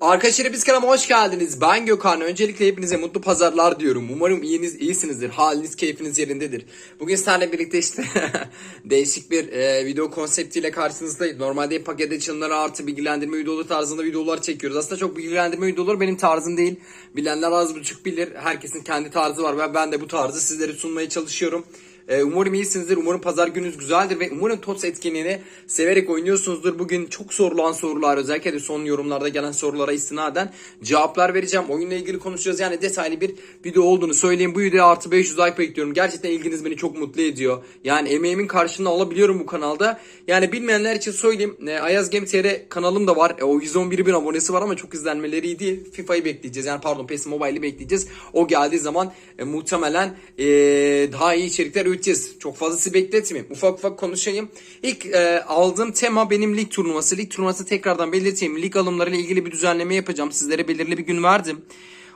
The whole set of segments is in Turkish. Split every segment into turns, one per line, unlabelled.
Arkadaşlar biz kanalıma hoş geldiniz. Ben Gökhan. Öncelikle hepinize mutlu pazarlar diyorum. Umarım iyiniz, iyisinizdir. Haliniz, keyfiniz yerindedir. Bugün sizlerle birlikte işte değişik bir e, video konseptiyle karşınızdayız. Normalde paket açılımları artı bilgilendirme videoları tarzında videolar çekiyoruz. Aslında çok bilgilendirme videoları benim tarzım değil. Bilenler az buçuk bilir. Herkesin kendi tarzı var ve ben de bu tarzı sizlere sunmaya çalışıyorum. Ee, umarım iyisinizdir. Umarım pazar gününüz güzeldir ve umarım TOTS etkinliğini severek oynuyorsunuzdur. Bugün çok sorulan sorular özellikle de son yorumlarda gelen sorulara istinaden cevaplar vereceğim. Oyunla ilgili konuşacağız. Yani detaylı bir video olduğunu söyleyeyim. Bu videoya artı 500 like bekliyorum. Gerçekten ilginiz beni çok mutlu ediyor. Yani emeğimin karşılığını alabiliyorum bu kanalda. Yani bilmeyenler için söyleyeyim. E, Ayaz Game TR kanalım da var. E, o 111 bin abonesi var ama çok izlenmeleri iyi değil. FIFA'yı bekleyeceğiz. Yani pardon PES Mobile'i bekleyeceğiz. O geldiği zaman e, muhtemelen e, daha iyi içerikler üreteceğiz. Çok fazla sizi bekletmeyeyim. Ufak ufak konuşayım. İlk e, aldığım tema benim lig turnuvası. Lig turnuvası tekrardan belirteyim. Lig alımlarıyla ilgili bir düzenleme yapacağım. Sizlere belirli bir gün verdim.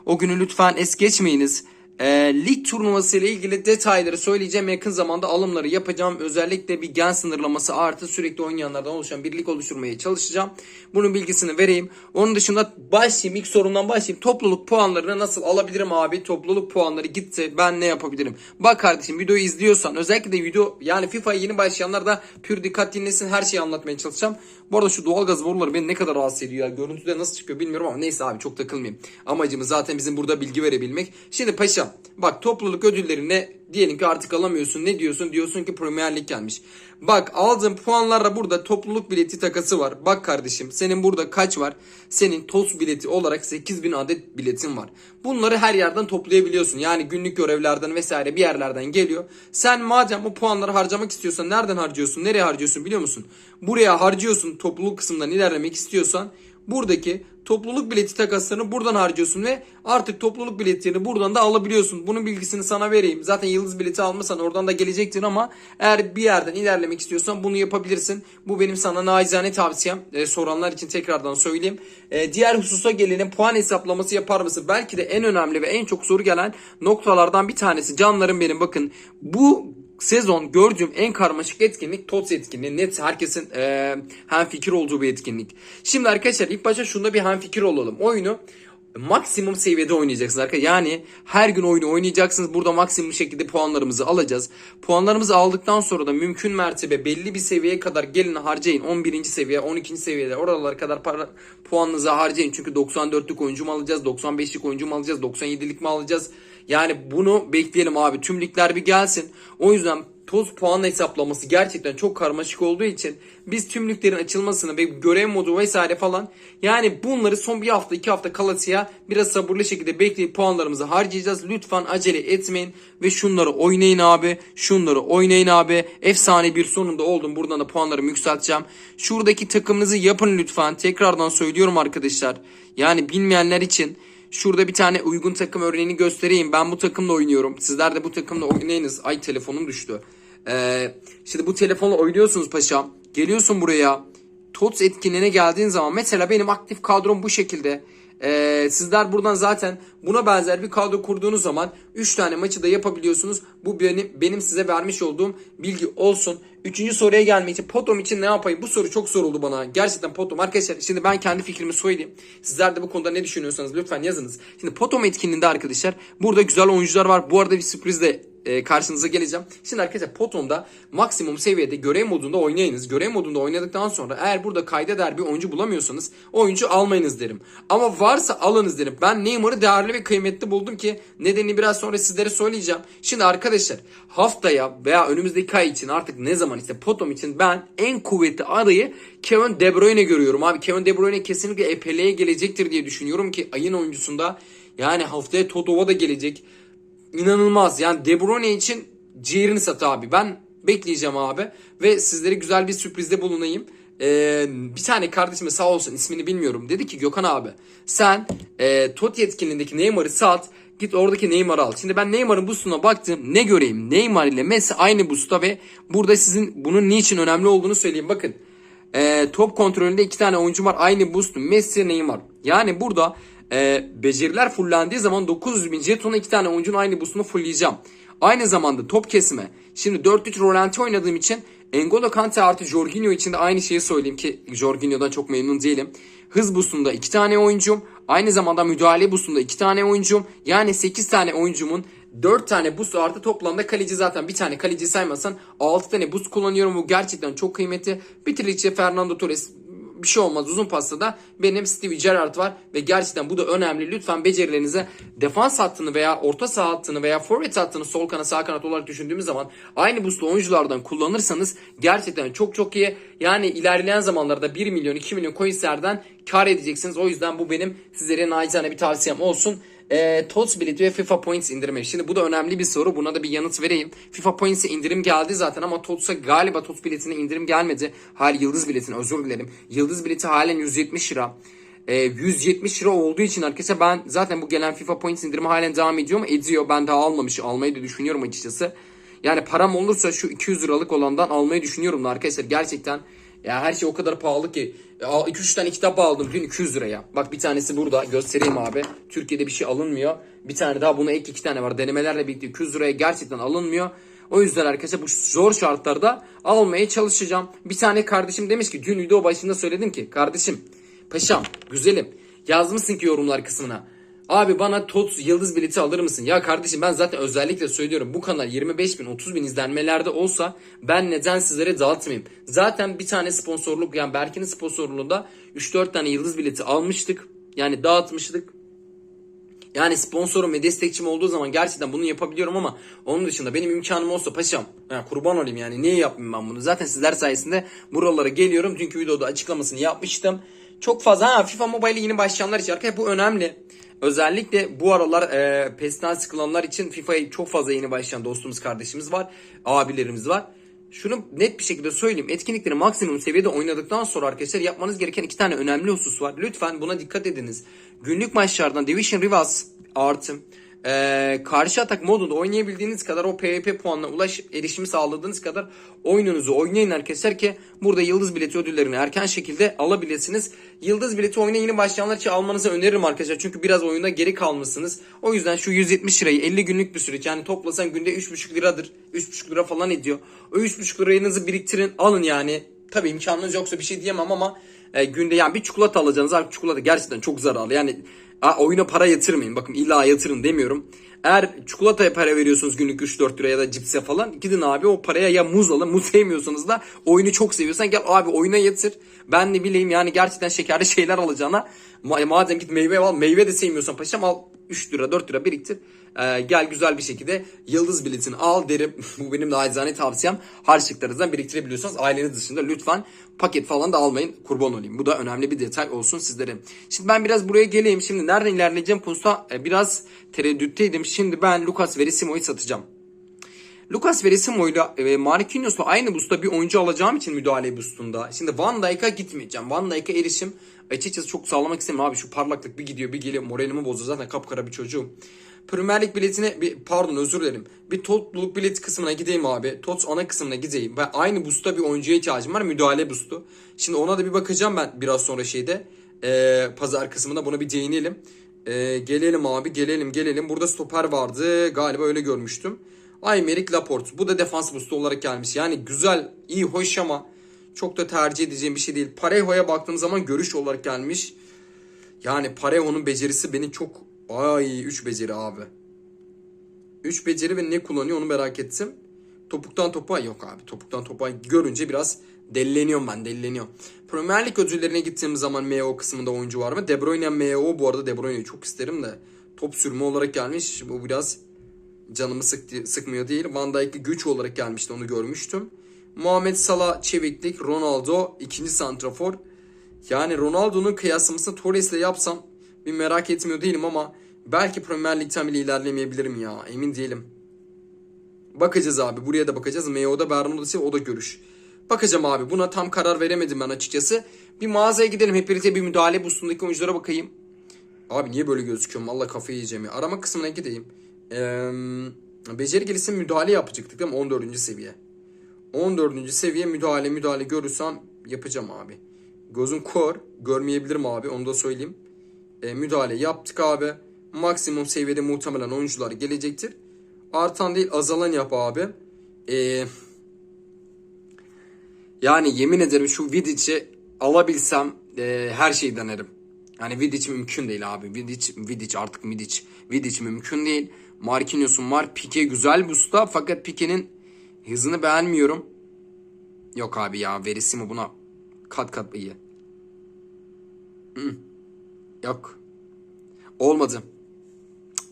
O günü lütfen es geçmeyiniz. E, lig turnuvası ile ilgili detayları söyleyeceğim. Yakın zamanda alımları yapacağım. Özellikle bir gen sınırlaması artı sürekli oynayanlardan oluşan bir lig oluşturmaya çalışacağım. Bunun bilgisini vereyim. Onun dışında başlayayım. ilk sorundan başlayayım. Topluluk puanlarını nasıl alabilirim abi? Topluluk puanları gitti. Ben ne yapabilirim? Bak kardeşim videoyu izliyorsan özellikle de video yani FIFA'ya yeni başlayanlar da pür dikkat dinlesin. Her şeyi anlatmaya çalışacağım. Bu arada şu doğalgaz boruları beni ne kadar rahatsız ediyor ya. Görüntüde nasıl çıkıyor bilmiyorum ama neyse abi çok takılmayayım. Amacımız zaten bizim burada bilgi verebilmek. Şimdi paşam bak topluluk ödüllerine diyelim ki artık alamıyorsun. Ne diyorsun? Diyorsun ki Premier Lig gelmiş. Bak aldığın puanlarla burada topluluk bileti takası var. Bak kardeşim senin burada kaç var? Senin TOS bileti olarak 8000 adet biletin var. Bunları her yerden toplayabiliyorsun. Yani günlük görevlerden vesaire bir yerlerden geliyor. Sen madem bu puanları harcamak istiyorsan nereden harcıyorsun? Nereye harcıyorsun biliyor musun? Buraya harcıyorsun topluluk kısmından ilerlemek istiyorsan buradaki topluluk bileti takaslarını buradan harcıyorsun ve artık topluluk biletlerini buradan da alabiliyorsun. Bunun bilgisini sana vereyim. Zaten yıldız bileti almasan oradan da gelecektir ama eğer bir yerden ilerlemek istiyorsan bunu yapabilirsin. Bu benim sana naizane tavsiyem. E, soranlar için tekrardan söyleyeyim. E, diğer hususa gelelim. Puan hesaplaması yapar mısın? Belki de en önemli ve en çok soru gelen noktalardan bir tanesi. Canlarım benim bakın. Bu sezon gördüğüm en karmaşık etkinlik TOTS etkinliği. Net herkesin e, hem fikir olduğu bir etkinlik. Şimdi arkadaşlar ilk başta şunda bir hem fikir olalım. Oyunu maksimum seviyede oynayacaksınız arkadaşlar. Yani her gün oyunu oynayacaksınız. Burada maksimum şekilde puanlarımızı alacağız. Puanlarımızı aldıktan sonra da mümkün mertebe belli bir seviyeye kadar gelin harcayın. 11. seviye, 12. seviyede oralara kadar para, puanınızı harcayın. Çünkü 94'lük oyuncu mu alacağız, 95'lik oyuncu mu alacağız, 97'lik mi alacağız? Yani bunu bekleyelim abi. Tüm ligler bir gelsin. O yüzden toz puan hesaplaması gerçekten çok karmaşık olduğu için biz tümlüklerin açılmasını ve görev modu vesaire falan yani bunları son bir hafta iki hafta kalasıya biraz sabırlı şekilde bekleyip puanlarımızı harcayacağız. Lütfen acele etmeyin ve şunları oynayın abi. Şunları oynayın abi. Efsane bir sonunda oldum. Buradan da puanlarımı yükselteceğim. Şuradaki takımınızı yapın lütfen. Tekrardan söylüyorum arkadaşlar. Yani bilmeyenler için Şurada bir tane uygun takım örneğini göstereyim. Ben bu takımla oynuyorum. Sizler de bu takımla oynayınız. Ay telefonum düştü. Ee, şimdi bu telefonla oynuyorsunuz paşam. Geliyorsun buraya. TOTS etkinliğine geldiğin zaman mesela benim aktif kadrom bu şekilde. Ee, sizler buradan zaten buna benzer bir kadro kurduğunuz zaman 3 tane maçı da yapabiliyorsunuz. Bu benim, benim size vermiş olduğum bilgi olsun. Üçüncü soruya gelmek için Potom için ne yapayım? Bu soru çok soruldu bana. Gerçekten Potom. Arkadaşlar şimdi ben kendi fikrimi söyleyeyim. Sizler de bu konuda ne düşünüyorsanız lütfen yazınız. Şimdi Potom etkinliğinde arkadaşlar burada güzel oyuncular var. Bu arada bir sürpriz de e, karşınıza geleceğim. Şimdi arkadaşlar Potom'da maksimum seviyede görev modunda oynayınız. Görev modunda oynadıktan sonra eğer burada kayda değer bir oyuncu bulamıyorsanız oyuncu almayınız derim. Ama varsa alınız derim. Ben Neymar'ı değerli ve kıymetli buldum ki nedenini biraz sonra sizlere söyleyeceğim. Şimdi arkadaşlar haftaya veya önümüzdeki ay için artık ne zaman ise Potom için ben en kuvvetli adayı Kevin De Bruyne görüyorum. Abi Kevin De Bruyne kesinlikle EPL'ye gelecektir diye düşünüyorum ki ayın oyuncusunda yani haftaya Totova da gelecek inanılmaz. Yani De Bruyne için ciğerini sat abi. Ben bekleyeceğim abi. Ve sizlere güzel bir sürprizde bulunayım. Ee, bir tane kardeşime sağ olsun ismini bilmiyorum. Dedi ki Gökhan abi sen e, Totti etkinliğindeki Neymar'ı sat. Git oradaki Neymar'ı al. Şimdi ben Neymar'ın boostuna baktım. Ne göreyim? Neymar ile Messi aynı boostta ve burada sizin bunun niçin önemli olduğunu söyleyeyim. Bakın e, top kontrolünde iki tane oyuncu var. Aynı boost Messi Neymar. Yani burada e, beceriler fullendiği zaman 900 bin jetona iki tane oyuncunun aynı boostunu fullleyeceğim. Aynı zamanda top kesme. Şimdi 4-3 rolanti oynadığım için N'Golo Kante artı Jorginho için de aynı şeyi söyleyeyim ki Jorginho'dan çok memnun değilim. Hız boostunda 2 tane oyuncum. Aynı zamanda müdahale boostunda 2 tane oyuncum. Yani 8 tane oyuncumun 4 tane boost artı toplamda kaleci zaten bir tane kaleci saymasan 6 tane boost kullanıyorum. Bu gerçekten çok kıymetli. Bitirici'ye Fernando Torres bir şey olmaz uzun pasta da benim Stevie Gerrard var ve gerçekten bu da önemli. Lütfen becerilerinize defans hattını veya orta saha hattını veya forvet hattını sol kanat sağ kanat olarak düşündüğümüz zaman aynı boostlu oyunculardan kullanırsanız gerçekten çok çok iyi. Yani ilerleyen zamanlarda 1 milyon 2 milyon coinslerden kar edeceksiniz. O yüzden bu benim sizlere naçizane bir tavsiyem olsun e, TOTS bileti ve FIFA Points indirimi. Şimdi bu da önemli bir soru. Buna da bir yanıt vereyim. FIFA Points'e indirim geldi zaten ama TOTS'a galiba TOTS biletine indirim gelmedi. Hal Yıldız biletine özür dilerim. Yıldız bileti halen 170 lira. E, 170 lira olduğu için arkadaşlar ben zaten bu gelen FIFA Points indirimi halen devam ediyor mu? Ediyor. Ben daha almamış. Almayı da düşünüyorum açıkçası. Yani param olursa şu 200 liralık olandan almayı düşünüyorum da arkadaşlar. Gerçekten ya her şey o kadar pahalı ki. 2-3 tane kitap aldım dün 200 liraya. Bak bir tanesi burada göstereyim abi. Türkiye'de bir şey alınmıyor. Bir tane daha buna ek 2 tane var. Denemelerle birlikte 200 liraya gerçekten alınmıyor. O yüzden arkadaşlar bu zor şartlarda almaya çalışacağım. Bir tane kardeşim demiş ki dün video başında söyledim ki kardeşim paşam güzelim yazmışsın ki yorumlar kısmına. Abi bana TOTS yıldız bileti alır mısın? Ya kardeşim ben zaten özellikle söylüyorum bu kanal 25 bin 30 bin izlenmelerde olsa ben neden sizlere dağıtmayayım? Zaten bir tane sponsorluk yani Berkin'in sponsorluğunda 3-4 tane yıldız bileti almıştık. Yani dağıtmıştık. Yani sponsorum ve destekçim olduğu zaman gerçekten bunu yapabiliyorum ama onun dışında benim imkanım olsa paşam yani kurban olayım yani niye yapmayayım ben bunu? Zaten sizler sayesinde buralara geliyorum. Dünkü videoda açıklamasını yapmıştım. Çok fazla ha FIFA Mobile'e yeni başlayanlar için arkadaşlar bu önemli. Özellikle bu aralar e, PES'ten sıkılanlar için FIFA'ya çok fazla yeni başlayan dostumuz kardeşimiz var. Abilerimiz var. Şunu net bir şekilde söyleyeyim. Etkinlikleri maksimum seviyede oynadıktan sonra arkadaşlar yapmanız gereken iki tane önemli husus var. Lütfen buna dikkat ediniz. Günlük maçlardan Division Rivals artı e, karşı atak modunda oynayabildiğiniz kadar o PvP puanına ulaş erişimi sağladığınız kadar oyununuzu oynayın arkadaşlar ki burada yıldız bileti ödüllerini erken şekilde alabilirsiniz. Yıldız bileti oyuna yeni başlayanlar için almanızı öneririm arkadaşlar. Çünkü biraz oyunda geri kalmışsınız. O yüzden şu 170 lirayı 50 günlük bir süreç yani toplasan günde 3,5 liradır. 3,5 lira falan ediyor. O 3,5 lirayınızı biriktirin alın yani. Tabii imkanınız yoksa bir şey diyemem ama e, günde yani bir çikolata alacaksınız. Abi çikolata gerçekten çok zararlı. Yani a, oyuna para yatırmayın. Bakın illa yatırın demiyorum. Eğer çikolataya para veriyorsunuz günlük 3-4 lira ya da cipse falan gidin abi o paraya ya muz alın. Muz sevmiyorsanız da oyunu çok seviyorsan gel abi oyuna yatır. Ben ne bileyim yani gerçekten şekerli şeyler alacağına ma- madem git meyve al. Meyve de sevmiyorsan paşam al 3 lira 4 lira biriktir. Ee, gel güzel bir şekilde yıldız biletini al derim. Bu benim de acizane tavsiyem. Harçlıklarınızdan biriktirebiliyorsanız aileniz dışında lütfen paket falan da almayın. Kurban olayım. Bu da önemli bir detay olsun sizlere. Şimdi ben biraz buraya geleyim. Şimdi nereden ilerleyeceğim konusunda e, biraz tereddütteydim. Şimdi ben Lucas Verissimo'yu satacağım. Lucas Verissimo'yla ve Marquinhos'la aynı boost'ta bir oyuncu alacağım için müdahale boost'unda. Şimdi Van Dijk'a gitmeyeceğim. Van Dijk'a erişim açıkçası çok sağlamak istemiyorum abi. Şu parlaklık bir gidiyor bir geliyor moralimi bozuyor zaten kapkara bir çocuğum. Premier Lig biletine bir pardon özür dilerim. Bir totluluk bileti kısmına gideyim abi. Tots ana kısmına gideyim. Ben aynı boost'ta bir oyuncuya ihtiyacım var. Müdahale boost'u. Şimdi ona da bir bakacağım ben biraz sonra şeyde. Ee, pazar kısmında buna bir değinelim. Ee, gelelim abi gelelim gelelim. Burada stoper vardı. Galiba öyle görmüştüm. Aymeric Laporte. Bu da defans boost'u olarak gelmiş. Yani güzel, iyi, hoş ama çok da tercih edeceğim bir şey değil. Parejo'ya baktığım zaman görüş olarak gelmiş. Yani Parejo'nun becerisi beni çok... Ay 3 beceri abi. 3 beceri ve ne kullanıyor onu merak ettim. Topuktan topa yok abi. Topuktan topa görünce biraz delleniyorum ben delleniyorum. Premier Lig ödüllerine gittiğim zaman MO kısmında oyuncu var mı? De Bruyne MO bu arada De Bruyne'yi çok isterim de. Top sürme olarak gelmiş. Bu biraz canımı sıktı, sıkmıyor değil. Van Dijk'e güç olarak gelmişti onu görmüştüm. Muhammed Salah çeviklik, Ronaldo ikinci santrafor. Yani Ronaldo'nun kıyaslamasını Torres'le yapsam bir merak etmiyor değilim ama belki Premier Lig'den bile ilerlemeyebilirim ya emin değilim. Bakacağız abi buraya da bakacağız. Meo'da Bernardo o da görüş. Bakacağım abi buna tam karar veremedim ben açıkçası. Bir mağazaya gidelim hep birlikte bir müdahale boostundaki oyunculara bakayım. Abi niye böyle gözüküyorum? Allah kafayı yiyeceğim ya. Arama kısmına gideyim. Ee, beceri gelişim müdahale yapacaktık değil mi? 14. seviye. 14. seviye müdahale müdahale görürsem yapacağım abi. Gözüm kor. Görmeyebilirim abi onu da söyleyeyim. Ee, müdahale yaptık abi. Maksimum seviyede muhtemelen oyuncular gelecektir. Artan değil azalan yap abi. Ee, Yani yemin ederim şu Vidic'i alabilsem e, her şeyi denerim. Yani Vidic mümkün değil abi. Vidic, Vidic artık Vidic. Vidic mümkün değil. Marquinhos'un var. Pique güzel bu usta fakat Pique'nin hızını beğenmiyorum. Yok abi ya verisi mi buna kat kat iyi. Hı. Yok. Olmadı.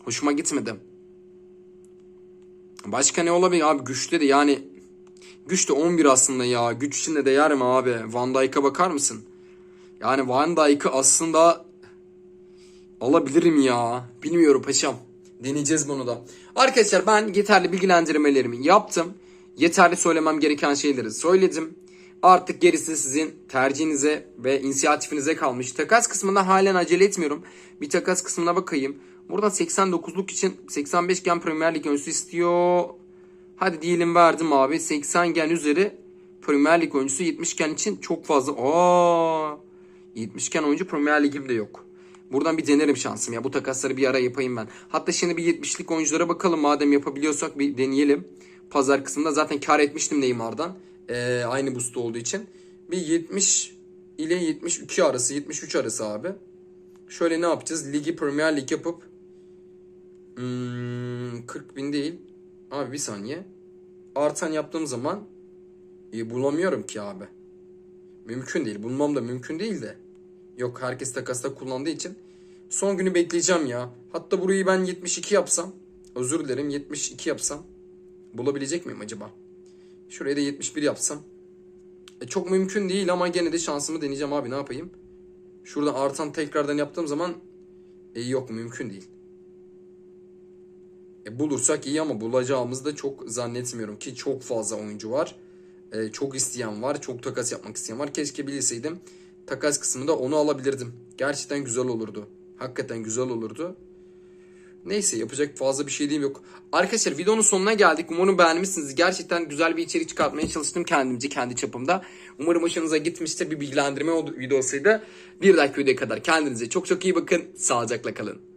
Hoşuma gitmedi. Başka ne olabilir abi güçte de yani güç de 11 aslında ya. Güç için de değer mi abi? Van Dijk'a bakar mısın? Yani Van Dijk'ı aslında alabilirim ya. Bilmiyorum paşam. Deneyeceğiz bunu da. Arkadaşlar ben yeterli bilgilendirmelerimi yaptım. Yeterli söylemem gereken şeyleri söyledim. Artık gerisi sizin tercihinize ve inisiyatifinize kalmış. Takas kısmında halen acele etmiyorum. Bir takas kısmına bakayım. Burada 89'luk için 85 gen Premier Lig oyuncusu istiyor. Hadi diyelim verdim abi. 80 gen üzeri Premier Lig oyuncusu 70 gen için çok fazla. Aa! 70 gen oyuncu Premier Lig'imde yok. Buradan bir denerim şansım ya. Bu takasları bir ara yapayım ben. Hatta şimdi bir 70'lik oyunculara bakalım. Madem yapabiliyorsak bir deneyelim. Pazar kısmında zaten kar etmiştim Neymar'dan. Ee, aynı boost olduğu için. Bir 70 ile 72 arası, 73 arası abi. Şöyle ne yapacağız? Ligi Premier Lig yapıp hmm, 40 bin değil. Abi bir saniye. Artan yaptığım zaman e, bulamıyorum ki abi. Mümkün değil. Bulmam da mümkün değil de. Yok herkes takasta kullandığı için. Son günü bekleyeceğim ya. Hatta burayı ben 72 yapsam. Özür dilerim 72 yapsam. Bulabilecek miyim acaba? Şuraya da 71 yapsam. E, çok mümkün değil ama gene de şansımı deneyeceğim abi ne yapayım? Şuradan artan tekrardan yaptığım zaman e, yok mümkün değil. E, bulursak iyi ama bulacağımızı da çok zannetmiyorum ki çok fazla oyuncu var. E, çok isteyen var, çok takas yapmak isteyen var. Keşke bilseydim takas kısmında onu alabilirdim. Gerçekten güzel olurdu. Hakikaten güzel olurdu. Neyse yapacak fazla bir şey değil yok. Arkadaşlar videonun sonuna geldik. Umarım beğenmişsiniz. Gerçekten güzel bir içerik çıkartmaya çalıştım kendimce kendi çapımda. Umarım hoşunuza gitmiştir. Bir bilgilendirme oldu videosuydu. Bir dahaki videoya kadar kendinize çok çok iyi bakın. Sağlıcakla kalın.